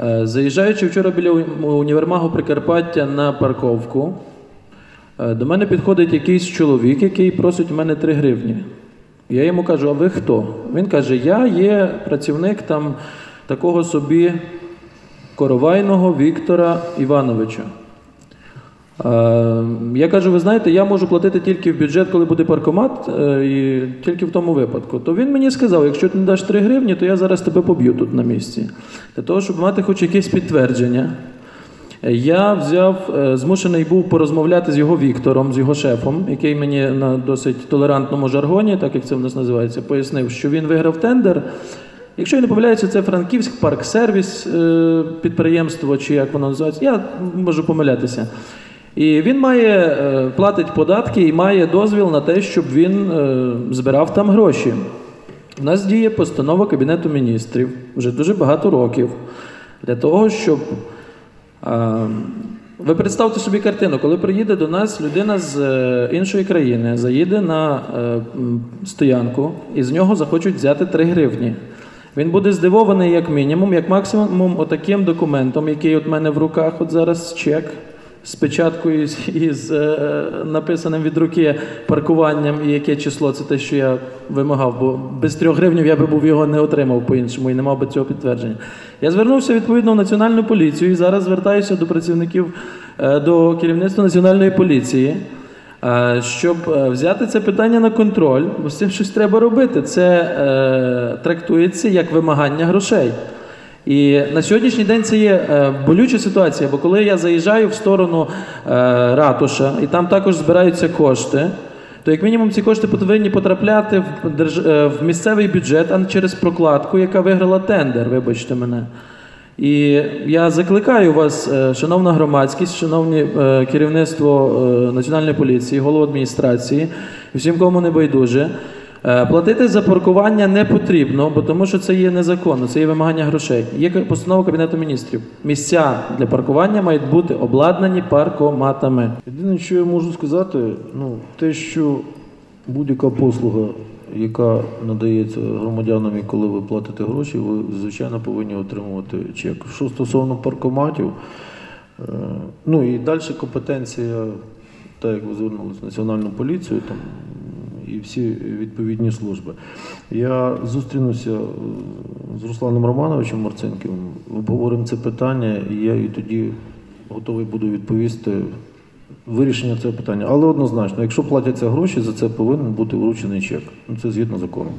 Е, Заїжджаючи вчора біля універмагу Прикарпаття на парковку, е, до мене підходить якийсь чоловік, який просить в мене 3 гривні. Я йому кажу, а ви хто? Він каже, я є працівник там такого собі Коровайного Віктора Івановича. Е, Я кажу, ви знаєте, я можу платити тільки в бюджет, коли буде паркомат, е, і тільки в тому випадку. То він мені сказав, якщо ти не даш 3 гривні, то я зараз тебе поб'ю тут на місці. Для того, щоб мати хоч якесь підтвердження. Я взяв, е, змушений був порозмовляти з його Віктором, з його шефом, який мені на досить толерантному жаргоні, так як це в нас називається, пояснив, що він виграв тендер. Якщо я не помиляюся, це Франківськ парк-сервіс підприємство, чи як воно називається. Я можу помилятися. І він має е, платить податки і має дозвіл на те, щоб він е, збирав там гроші. У нас діє постанова Кабінету міністрів вже дуже багато років для того, щоб. е, ви представте собі картину, коли приїде до нас людина з іншої країни, заїде на стоянку і з нього захочуть взяти 3 гривні. Він буде здивований як мінімум, як максимум, отаким документом, який от мене в руках, от зараз чек з печаткою із, із е, написаним від руки паркуванням і яке число, це те, що я вимагав, бо без трьох гривнів я би був його не отримав по-іншому і не мав би цього підтвердження. Я звернувся відповідно в національну поліцію і зараз звертаюся до працівників е, до керівництва національної поліції. е, Щоб взяти це питання на контроль, бо з цим щось треба робити. Це е, трактується як вимагання грошей. І на сьогоднішній день це є е, болюча ситуація, бо коли я заїжджаю в сторону е, ратуша, і там також збираються кошти, то як мінімум ці кошти повинні потрапляти в, держ... е, місцевий бюджет, а не через прокладку, яка виграла тендер, вибачте мене. І я закликаю вас, шановна громадськість, шановні е, керівництво Національної поліції, голову адміністрації всім, кому не байдуже. Е, Платити за паркування не потрібно, бо тому що це є незаконно, це є вимагання грошей. Є постанова Кабінету міністрів. Місця для паркування мають бути обладнані паркоматами. Єдине, що я можу сказати, ну, те, що будь-яка послуга, яка надається громадянам, і коли ви платите гроші, ви, звичайно, повинні отримувати чек. Що стосовно паркоматів, е, ну і далі компетенція, так як ви звернулися національну поліцію там, і всі відповідні служби. Я зустрінуся е, з Русланом Романовичем Марценківим, обговоримо це питання, і я і тоді готовий буду відповісти вирішення цього питання. Але однозначно, якщо платяться гроші, за це повинен бути вручений чек. Ну, Це згідно закону.